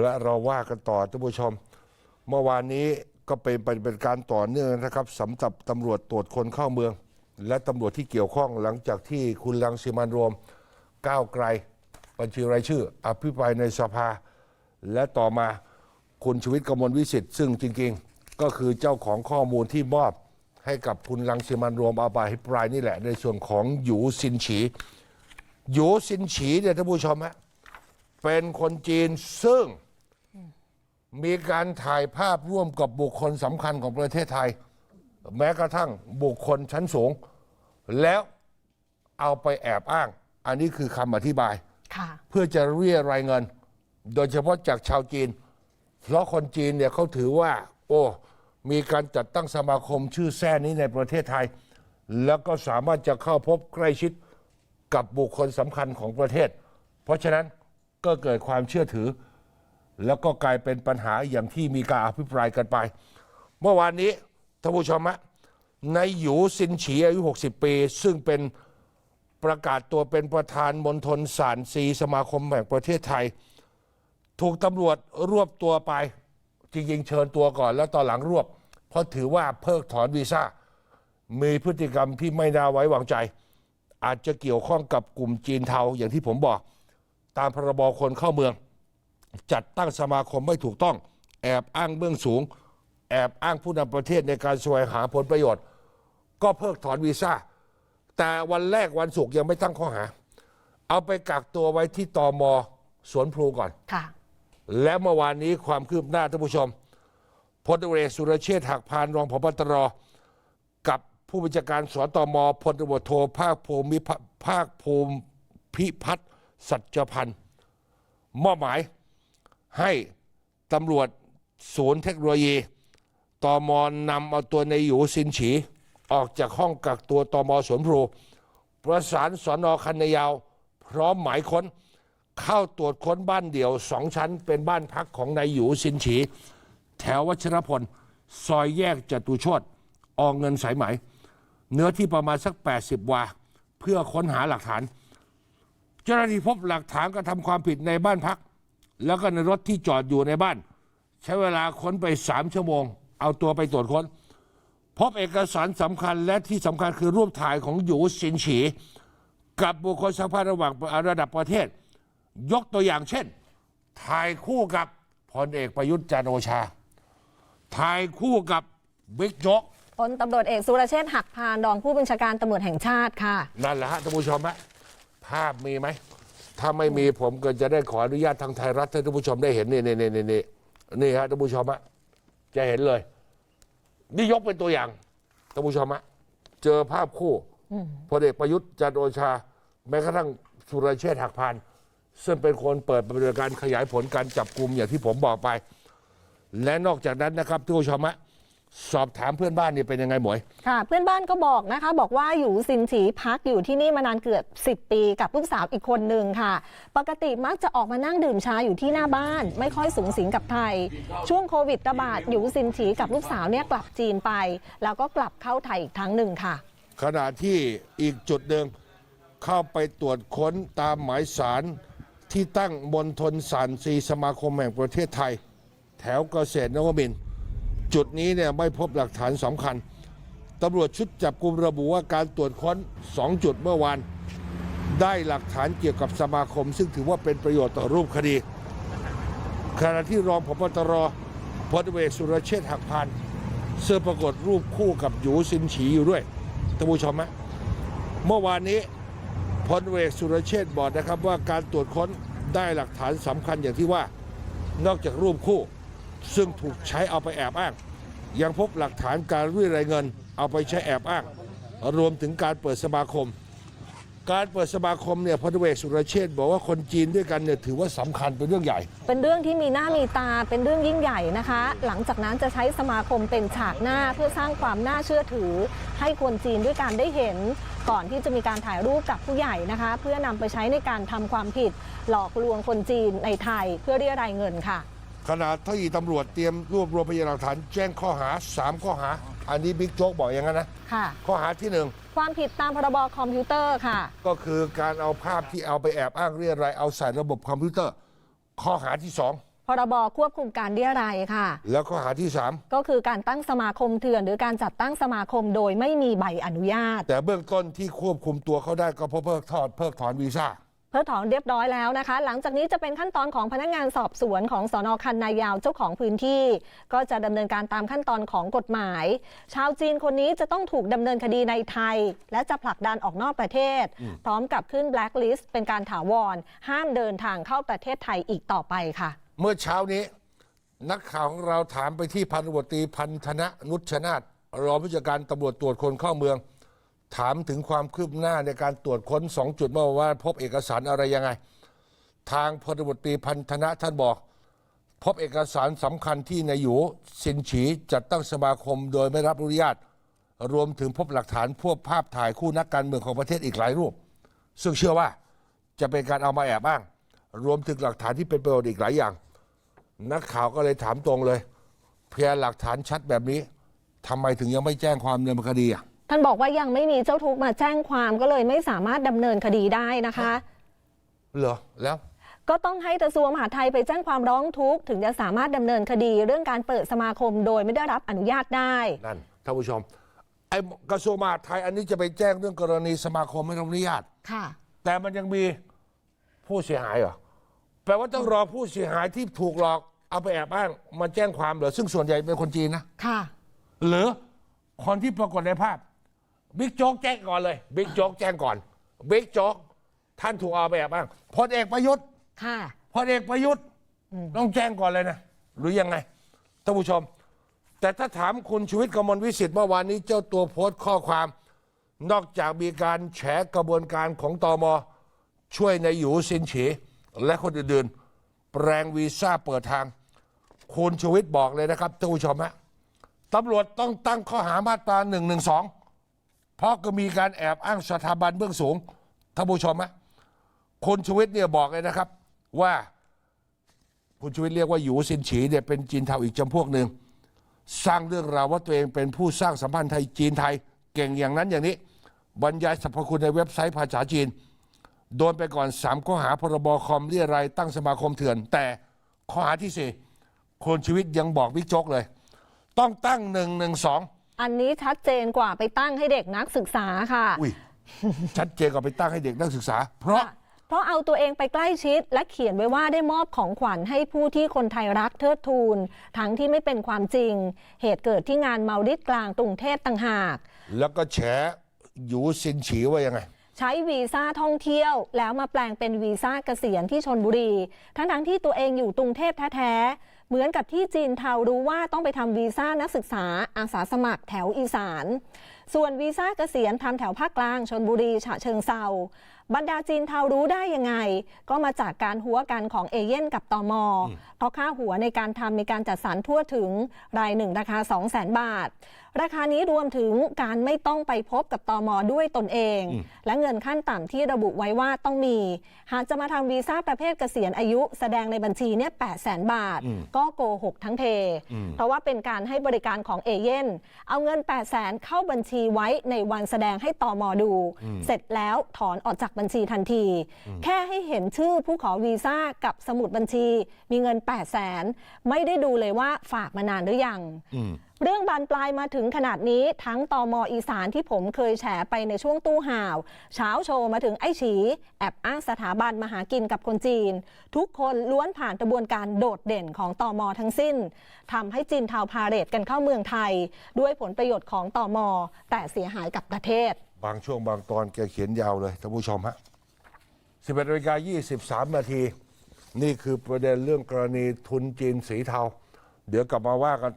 และเราว่ากันต่อท่านผู้ชม เมื่อวานนี้ก็เป็นปฏิบัติการต่อเนื่องนะครับสำหรับตำรวจตรวจคนเข้าเมือง และตำรวจที่เกี่ยวข้องหลังจากที่คุณลังสิมันรวมก้าวไกล บัญชีรายชื่อ อภิปรายในสภา และต่อมาคุณชวิตกมลวิสิทธิ์ซึ่งจริงๆ ก็คือเจ้าของข้อมูลที่มอบให้กับคุณลังสิมันรวมอาบาฮิปรายนี่แหละ ในส่วนของหยูซินฉีหยูซินฉีเนี่ยท่านผู้ชมฮะเป็นคนจีนซึ่ง มีการถ่ายภาพร่วมกับบุคคลสำคัญของประเทศไทย แม้กระทั่งบุคคลชั้นสูง แล้วเอาไปแอบอ้าง อันนี้คือคำอธิบาย ค่ะเพื่อจะเรียรายเงิน โดยเฉพาะจากชาวจีน เพราะคนจีนเนี่ยเขาถือว่า โอ้ มีการจัดตั้งสมาคมชื่อแท้นี้ในประเทศไทย แล้วก็สามารถจะเข้าพบใกล้ชิดกับบุคคลสำคัญของประเทศ เพราะฉะนั้นก็เกิดความเชื่อถือ แล้วก็กลายเป็นปัญหาอย่างที่มีการอภิปรายกันไป เมื่อวานนี้ท่านผู้ชมฮะในหยูซินฉีอายุ 60 ปี ซึ่งเป็นประกาศตัวเป็นประธานมณฑลสารซีสมาคมแห่งประเทศไทย ถูกตำรวจรวบตัวไป จริงๆ เชิญตัวก่อนแล้วตอนหลังรวบ เพราะถือว่าเพิกถอนวีซ่า มีพฤติกรรมที่ไม่น่าไว้วางใจ อาจจะเกี่ยวข้องกับกลุ่มจีนเทาอย่างที่ผมบอก ตามพรบคนเข้าเมือง จัดตั้งสมาคมไม่ถูกต้อง แอบอ้างเบื้องสูง แอบอ้างผู้นำประเทศในการแสวงหาผลประโยชน์ ก็เพิกถอนวีซ่า แต่วันแรกวันศุกร์ยังไม่ตั้งข้อหา เอาไปกักตัวไว้ที่ตอมสวนพลูก่อน ค่ะ และเมื่อวานนี้ความคืบหน้าท่านผู้ชมพลตำรวจเอกสุรเชษฐ์หักพานรองพบตรกับผู้บัญชาการสตมพลตำรวจโทภาคภูมิพภาคภูมิพิพัฒน์สัจพันธ์มอบหมาย ให้ตำรวจศูนย์เทคโนโลยีตอมนำเอาตัวในหยูซินฉี ออกจากห้องกักตัวตอมสวนพลูประสานสอนอคันนายาว พร้อมหมายค้น เข้าตรวจค้นบ้านเดี่ยวสองชั้น เป็นบ้านพักของนายหยูซินฉี แถววัชรพล ซอยแยกจตุโชตอองเงินสายไหม เนื้อที่ประมาณสัก 80 วา เพื่อค้นหาหลักฐาน เจ้าหน้าที่พบหลักฐานกระทำความผิดในบ้านพัก แล้วก็ในรถที่จอดอยู่ในบ้าน ใช้เวลาค้นไปสามชั่วโมง เอาตัวไปตรวจค้น พบเอกสารสำคัญและที่สำคัญคือรูปถ่ายของหยูซินฉี กับบุคคลสำคัญระหว่างระดับประเทศ ยกตัวอย่างเช่น ถ่ายคู่กับพลเอกประยุทธ์จันทร์โอชา ถ่ายคู่กับบิ๊กโจ๊กพลตำรวจเอกสุรเชษฐ์หักพานรองผู้บัญชาการตำรวจแห่งชาติค่ะ นั่นแหละฮะท่านผู้ชมฮะภาพมีไหม ถ้าไม่มีผมก็จะได้ขออนุญาตทางไทยรัฐให้ท่านผู้ชมได้เห็นนี่นี่นี่นี่นี่นี่ฮะท่านผู้ชมฮะจะเห็นเลย นี่ยกเป็นตัวอย่างท่านผู้ชมฮะเจอภาพคู่พลเอกประยุทธ์จันทร์โอชา แม้กระทั่งสุรเชษฐ์หักพาน ซึ่งเป็นคนเปิดปฏิบัติการขยายผลการจับกลุ่มอย่างที่ผมบอกไป และนอกจากนั้นนะครับท่านผู้ชมฮะ สอบถามเพื่อนบ้านนี่เป็นยังไงหมวย ค่ะ เพื่อนบ้านก็บอกนะคะ บอกว่าอยู่ซินฉีพักอยู่ที่นี่มานานเกือบ 10 ปีกับลูกสาวอีกคนหนึ่งค่ะ ปกติมักจะออกมานั่งดื่มชาอยู่ที่หน้าบ้าน ไม่ค่อยสูงสิงกับใครช่วงโควิดระบาดอยู่ซินฉีกับลูกสาวเนี่ยกลับจีนไป แล้วก็กลับเข้าไทยอีกครั้งหนึ่งค่ะ ขณะที่อีกจุดหนึ่งเข้าไปตรวจค้นตามหมายสารที่ตั้งมณฑลสารซีสมาคมแห่งประเทศไทย แถวเกษตรนวมินทร์ จุดนี้เนี่ยไม่พบหลักฐานสำคัญตำรวจชุดจับกลุ่มระบุว่าการตรวจค้น 2 จุดเมื่อวาน ได้หลักฐานเกี่ยวกับสมาคม ซึ่งถือว่าเป็นประโยชน์ต่อรูปคดีขณะที่รองพบตรพลตำรวสุรเชษฐ์หักพานเสื้อปรากฏรูปคู่กับหยูซินฉีอยู่ด้วยท่านผู้ชมฮะเมื่อวานนี้พลตำรวสุรเชษฐ์บอกนะครับว่าการตรวจค้นได้หลักฐานสำคัญอย่างที่ว่า นอกจากรูปคู่ ซึ่งถูกใช้เอาไปแอบอ้าง ยังพบหลักฐานการรีดรายเงิน เอาไปใช้แอบอ้าง รวมถึงการเปิดสมาคม การเปิดสมาคมเนี่ยพลตำรวจเอกสุรเชษฐ์บอกว่าคนจีนด้วยกันเนี่ยถือว่าสำคัญเป็นเรื่องใหญ่ เป็นเรื่องที่มีหน้ามีตาเป็นเรื่องยิ่งใหญ่นะคะ หลังจากนั้นจะใช้สมาคมเป็นฉากหน้าเพื่อสร้างความน่าเชื่อถือ ให้คนจีนด้วยการได้เห็น ก่อนที่จะมีการถ่ายรูปกับผู้ใหญ่นะคะ เพื่อนำไปใช้ในการทำความผิด หลอกลวงคนจีนในไทยเพื่อเรียรายเงินค่ะ ขณะที่ตำรวจเตรียมรวบรวมพยานหลักฐานแจ้งข้อหา 3 ข้อหา อันนี้บิ๊กโจ๊กบอกอย่างนั้นนะ ค่ะ ข้อหาที่หนึ่งความผิดตามพรบคอมพิวเตอร์ค่ะ ก็คือการเอาภาพที่เอาไปแอบอ้างเรียรายเอาใส่ระบบคอมพิวเตอร์ ข้อหาที่สองพรบควบคุมการเรียรัยค่ะ แล้วข้อหาที่สามก็คือการตั้งสมาคมเถื่อน หรือการจัดตั้งสมาคมโดยไม่มีใบอนุญาต แต่เบื้องต้นที่ควบคุมตัวเขาได้ก็เพราะเพิกถอนเพิกถอนวีซ่า เพิกถอนเรียบร้อยแล้วนะคะ หลังจากนี้จะเป็นขั้นตอนของพนักงานสอบสวนของสอนอคันนายาวเจ้าของพื้นที่ ก็จะดำเนินการตามขั้นตอนของกฎหมาย ชาวจีนคนนี้จะต้องถูกดำเนินคดีในไทย และจะผลักดันออกนอกประเทศ พร้อมกับขึ้นแบล็คลิสต์เป็นการถาวร ห้ามเดินทางเข้าประเทศไทยอีกต่อไปค่ะ เมื่อเช้านี้ นักข่าวของเราถามไปที่พันตำรวจตรีพันธนะนุชนาธรองผู้จัดการตำรวจตรวจคนเข้าเมือง ถามถึงความคืบหน้าในการตรวจค้นสองจุดเมื่อวานพบเอกสารอะไรยังไง ทางพลตตรีพันธนะท่านบอก พบเอกสารสำคัญที่นายหยูสินฉีจัดตั้งสมาคมโดยไม่รับอนุญาต รวมถึงพบหลักฐานพวกภาพถ่ายคู่นักการเมืองของประเทศอีกหลายรูป ซึ่งเชื่อว่าจะเป็นการเอามาแอบอ้าง รวมถึงหลักฐานที่เป็นประโยชน์อีกหลายอย่าง นักข่าวก็เลยถามตรงเลย เพยหลักฐานชัดแบบนี้ทำไมถึงยังไม่แจ้งความดำเนินคดีอะ ท่านบอกว่ายังไม่มีเจ้าทุกข์มาแจ้งความก็เลยไม่สามารถดำเนินคดีได้นะคะ เหรอแล้ว ก็ต้องให้กระทรวงมหาดไทยไปแจ้งความร้องทุกข์ถึงจะสามารถดำเนินคดีเรื่องการเปิดสมาคมโดยไม่ได้รับอนุญาตได้ นั่นท่านผู้ชมไอ้กระทรวงมหาดไทยอันนี้จะไปแจ้งเรื่องกรณีสมาคมไม่ต้องอนุญาต ค่ะ แต่มันยังมีผู้เสียหายเหรอแปลว่าต้องรอผู้เสียหายที่ถูกหลอกเอาไปแอบอ้างมาแจ้งความเหรอซึ่งส่วนใหญ่เป็นคนจีนนะค่ะ หรือคนที่ปรากฏในภาพ บิ๊กโจ๊กแจ้งก่อนเลยบิ๊กโจ๊กแจ้งก่อนบิ๊กโจ๊กท่านถูกเอาไปแอบอ้างพลเอกประยุทธ์ค่ะ พลเอกประยุทธ์ต้องแจ้งก่อนเลยนะ หรือยังไงท่านผู้ชม แต่ถ้าถามคุณชูวิทย์กมลวิสิทธิ์เมื่อวานนี้เจ้าตัวโพสต์ข้อความ นอกจากมีการแฉกระบวนการของตอมช่วยในายหยูซินฉีและคนอื่นๆ แปลงวีซ่าเปิดทาง คุณชูวิทย์บอกเลยนะครับท่านผู้ชมฮะตำรวจต้องตั้งข้อหามาตรา1นึ เพราะก็มีการแอบอ้างสถาบันเบื้องสูงท่านผู้ชมฮะคุณชวิทย์เนี่ยบอกเลยนะครับ ว่าคุณชวิทย์เรียกว่าหยูซินฉีเนี่ยเป็นจีนเทาอีกจำพวกหนึ่งสร้างเรื่องราวว่าตัวเองเป็นผู้สร้างสัมพันธ์ไทยจีนไทยเก่งอย่างนั้นอย่างนี้ บรรยายสรรพคุณในเว็บไซต์ภาษาจีน โดนไปก่อนสามข้อหาพรบคอมเรียรายตั้งสมาคมเถื่อน แต่ข้อหาที่สี่คนชีวิตยังบอกบิ๊กโจ๊กเลย ต้องตั้งหนึ่งหนึ่งส องอันนี้ชัดเจนกว่าไปตั้งให้เด็กนักศึกษาค่ะ อุ้ยชัดเจนกว่าไปตั้งให้เด็กนักศึกษา เพราะค่ะเพราะเอาตัวเองไปใกล้ชิด และเขียนไว้ว่าได้มอบของขวัญให้ผู้ที่คนไทยรักเทิดทูน ทั้งที่ไม่เป็นความจริง เหตุเกิดที่งานเมาดิสกลางกรุงเทพต่างหาก แล้วก็แฉหยูซินฉีว่ายังไงใช้วีซ่าท่องเที่ยวแล้วมาแปลงเป็นวีซ่าเกษียณที่ชนบุรี ทั้งทั้งๆที่ตัวเองอยู่กรุงเทพแท้ๆ เหมือนกับที่จีนเทารู้ว่าต้องไปทำวีซ่านักศึกษาอาสาสมัครแถวอีสาน ส่วนวีซ่าเกษียณทำแถวภาคกลางชนบุรีฉะเชิงเซา บรรดาจีนเทารู้ได้ยังไง ก็มาจากการหัวกันของเอเย่นกับตอมอเพราะค่าหัวในการทำมีการจัดสรรทั่วถึงรายหนึ่งราคา 2 0 0 0 0 0บาท ราคานี้รวมถึงการไม่ต้องไปพบกับตอมอด้วยตนเอง และเงินขั้นต่ำที่ระบุไว้ว่าต้องมี หากจะมาทำวีซ่าประเภทเกษียณอายุแสดงในบัญชีเนี่ย8 0 0 0 0 0บาท ก็โกหกทั้งเทเพราะว่าเป็นการให้บริการของเอเย่นเอาเงิน8 0 0 0 0 0เข้าบัญชีไว้ในวันแสดงให้ตอมอดู เสร็จแล้วถอนออกจากบัญชีทันที แค่ให้เห็นชื่อผู้ขอวีซ่ากับสมุดบัญชี มีเงิน 8 0 0 0 0 0ไม่ได้ดูเลยว่าฝากมานานหรือยังเรื่องบานปลายมาถึงขนาดนี้ทั้งตอมออีสานที่ผมเคยแฉไปในช่วงตู้ห่าวเช้าโชว์มาถึงไอ้ฉี แอบอ้างสถาบันมาหากินกับคนจีน ทุกคนล้วนผ่านกระบวนการโดดเด่นของตอมอทั้งสิ้นทำให้จีนเทาพาเหรดกันเข้าเมืองไทย ด้วยผลประโยชน์ของตอมอแต่เสียหายกับประเทศ บางช่วงบางตอนแกเขียนยาวเลยท่านผู้ชมฮะ11นาฬิกา23 นาที นี่คือประเด็นเรื่องกรณีทุนจีนสีเทา เดี๋ยวกลับมาว่ากัน